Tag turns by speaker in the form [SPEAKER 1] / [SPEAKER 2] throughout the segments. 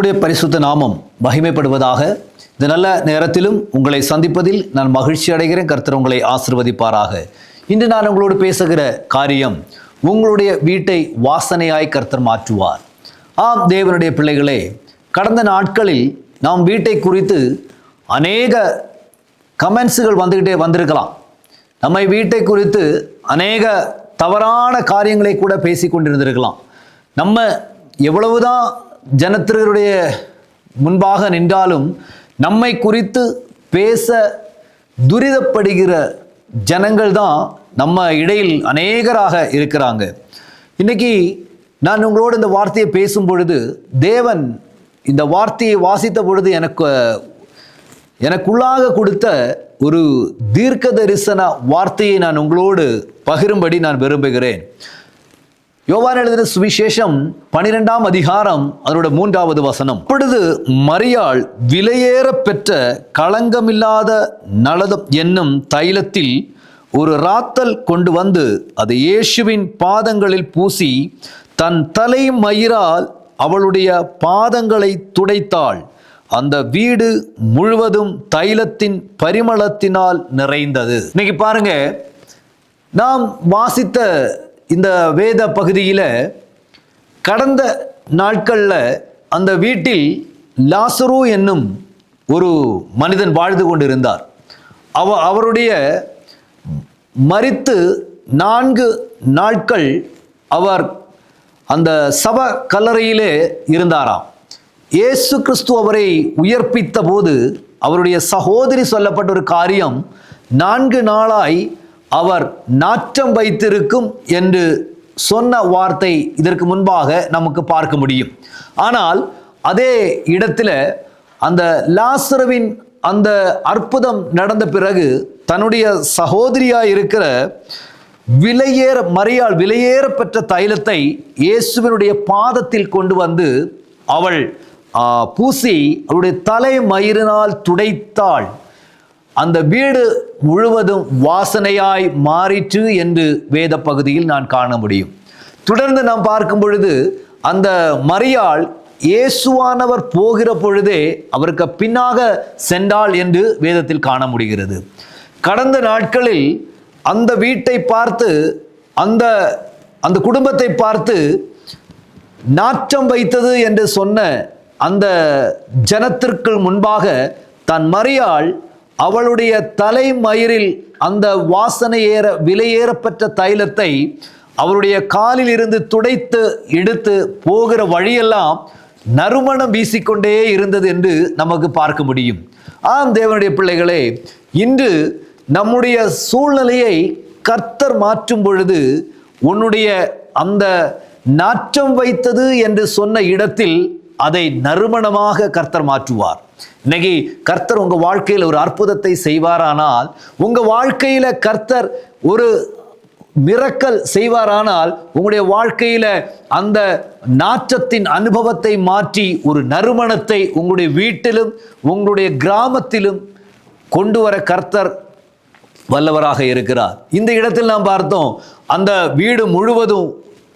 [SPEAKER 1] கர்த்தருடைய பரிசுத்த நாமம் மகிமைப்படுவதாக இந்த நல்ல நேரத்திலும் உங்களை சந்திப்பதில் நான் மகிழ்ச்சி அடைகிறேன். கர்த்தர் உங்களை ஆசிர்வதிப்பாராக. இன்று நான் உங்களோடு பேசுகிற காரியம் உங்களுடைய வீட்டை வாசனையாய் கர்த்தர் மாற்றுவார். ஆம் தேவனுடைய பிள்ளைகளே கடந்த நாட்களில் நாம் வீட்டை குறித்து அநேக கமெண்ட்ஸுகள் வந்துக்கிட்டே வந்திருக்கலாம். நம்மை வீட்டை குறித்து அநேக தவறான காரியங்களை கூட பேசி கொண்டிருந்திருக்கலாம் நம்ம எவ்வளவுதான் ஜனத்தினருடைய முன்பாக நின்றாலும் நம்மை குறித்து பேச துரிதப்படுகிற ஜனங்கள் தான் நம்ம இடையில் அநேகராக இருக்கிறாங்க. இன்னைக்கு நான் உங்களோடு இந்த வார்த்தையை பேசும் பொழுது தேவன் இந்த வார்த்தையை வாசித்த பொழுது எனக்கு எனக்குள்ளாக கொடுத்த ஒரு தீர்க்க தரிசன வார்த்தையை நான் உங்களோடு பகிரும்படி நான் விரும்புகிறேன். யோவான் எழுதின சுவிசேஷம் பனிரெண்டாம் அதிகாரம் அதனோட மூன்றாவது வசனம். அப்பொழுது மரியாள் விலையேற பெற்ற களங்கமில்லாத நலதம் என்னும் தைலத்தில் ஒரு ராத்தல் கொண்டு வந்து அது இயேசுவின் பாதங்களில் பூசி தன் தலை மயிரால் அவளுடைய பாதங்களை துடைத்தாள். அந்த வீடு முழுவதும் தைலத்தின் பரிமளத்தினால் நிறைந்தது. இன்னைக்கு பாருங்க நாம் வாசித்த இந்த வேத பகுதியில் கடந்த நாட்களில் அந்த வீட்டில் லாசரு என்னும் ஒரு மனிதன் வாழ்ந்து கொண்டிருந்தார். அவ அவருடைய மரித்து நான்கு நாட்கள் அவர் அந்த சப கல்லறையிலே இருந்தாராம். இயேசு கிறிஸ்து அவரை உயர்ப்பித்த போது அவருடைய சகோதரி சொல்லப்பட்ட ஒரு காரியம் நான்கு நாளாய் அவர் நாற்றம் வைத்திருக்கும் என்று சொன்ன வார்த்தை இதற்கு முன்பாக நமக்கு பார்க்க முடியும். ஆனால் அதே இடத்துல அந்த லாசருவின் அந்த அற்புதம் நடந்த பிறகு தன்னுடைய சகோதரியாக இருக்கிற விலையேற மறியால் விலையேற பெற்ற தைலத்தை இயேசுவினுடைய பாதத்தில் கொண்டு வந்து அவள் பூசி அவளுடைய தலை மயிரினால் துடைத்தாள். அந்த வீடு முழுவதும் வாசனையாய் மாறிற்று என்று வேத பகுதியில் நான் காண முடியும். தொடர்ந்து நாம் பார்க்கும் பொழுது அந்த மரியாள் இயேசுவானவர் போகிற பொழுதே அவருக்கு பின்னாக சென்றாள் என்று வேதத்தில் காண முடிகிறது. கடந்த நாட்களில் அந்த வீட்டை பார்த்து அந்த அந்த குடும்பத்தை பார்த்து நாற்றம் வைத்தது என்று சொன்ன அந்த ஜனத்திற்கு முன்பாக தன் மரியாள் அவளுடைய தலைமயிரில் அந்த வாசனை ஏற விலையேறப்பெற்ற தைலத்தை அவருடைய காலில் இருந்து துடைத்து எடுத்து போகிற வழியெல்லாம் நறுமணம் வீசிக்கொண்டே இருந்தது என்று நமக்கு பார்க்க முடியும். ஆம் தேவனுடைய பிள்ளைகளே இன்று நம்முடைய சூழ்நிலையை கர்த்தர் மாற்றும் பொழுது உன்னுடைய அந்த நாற்றம் வைத்தது என்று சொன்ன இடத்தில் அதை நறுமணமாக கர்த்தர் மாற்றுவார். இன்னைக்கு கர்த்தர் உங்க வாழ்க்கையில் ஒரு அற்புதத்தை செய்வாரானால் உங்க வாழ்க்கையில கர்த்தர் ஒரு மிரக்கல் செய்வாரானால் உங்களுடைய வாழ்க்கையில அந்த நாற்றத்தின் அனுபவத்தை மாற்றி ஒரு நறுமணத்தை உங்களுடைய வீட்டிலும் உங்களுடைய கிராமத்திலும் கொண்டு வர கர்த்தர் வல்லவராக இருக்கிறார். இந்த இடத்தில் நாம் பார்த்தோம் அந்த வீடு முழுவதும்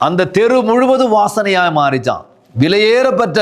[SPEAKER 1] அந்த தெரு முழுவதும் வாசனையாக மாறிச்சான். விலையேறப்பட்ட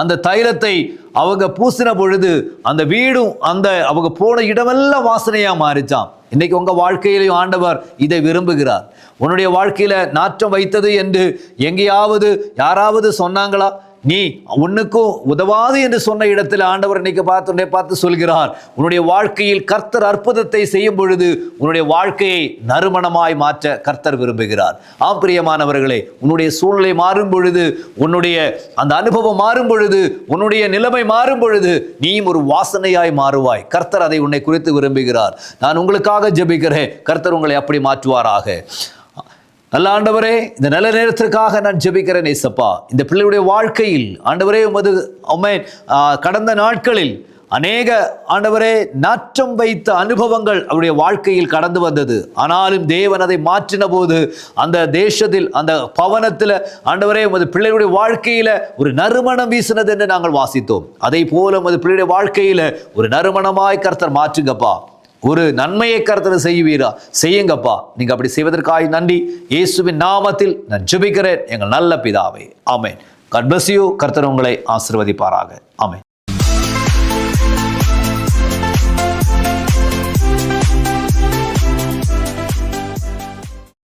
[SPEAKER 1] அந்த தைலத்தை அவங்க பூசின பொழுது அந்த வீடும் அந்த அவங்க போன இடமெல்லாம் வாசனையாக மாறிச்சான் இன்னைக்கு உங்கள் வாழ்க்கையிலையும் ஆண்டவர் இதை விரும்புகிறார். உன்னுடைய வாழ்க்கையில் நாற்றம் வைத்தது என்று எங்கேயாவது யாராவது சொன்னாங்களா? நீ உன்னுக்கும் உதவாது என்று சொன்ன இடத்தில் ஆண்டவர் இன்னைக்கு பார்த்து உன்னை பார்த்து சொல்கிறார். உன்னுடைய வாழ்க்கையில் கர்த்தர் அற்புதத்தை செய்யும் பொழுது உன்னுடைய வாழ்க்கையை நறுமணமாய் மாற்ற கர்த்தர் விரும்புகிறார். ஆம் பிரியமானவர்களே உன்னுடைய சூழ்நிலை மாறும் பொழுது உன்னுடைய அந்த அனுபவம் மாறும் பொழுது உன்னுடைய நிலைமை மாறும் பொழுது நீயும் ஒரு வாசனையாய் மாறுவாய். கர்த்தர் அதை உன்னை குறித்து விரும்புகிறார். நான் உங்களுக்காக ஜெபிக்கிறேன். கர்த்தர் உங்களை அப்படி மாற்றுவாராக. நல்ல ஆண்டவரே இந்த நல்ல நேரத்திற்காக நான் ஜெபிக்கிறேன் ஏசப்பா. இந்த பிள்ளையுடைய வாழ்க்கையில் ஆண்டவரே உமது அம்மேன் கடந்த நாட்களில் அநேக ஆண்டவரே நாற்றம் வைத்த அனுபவங்கள் அவருடைய வாழ்க்கையில் கடந்து வந்தது. ஆனாலும் தேவன் அதை மாற்றின போது அந்த தேசத்தில் அந்த பவனத்தில் ஆண்டவரே உமது பிள்ளையுடைய வாழ்க்கையில் ஒரு நறுமணம் வீசினது என்று நாங்கள் வாசித்தோம். அதே போல உமது பிள்ளையுடைய வாழ்க்கையில் ஒரு நறுமணமாய் கர்த்தர் மாற்றுங்கப்பா. ஒரு நன்மையை கருத்தரை செய்வீரா? செய்யுங்கப்பா. நீங்க அப்படி செய்வதற்காக நன்றி. இயேசுவின் நாமத்தில் நான் ஜெபிக்கிறேன். எங்கள் நல்ல பிதாவை. ஆமேன். கட்பசியோ கர்த்தர் உங்களை ஆசிர்வதிப்பாராக. ஆமேன்.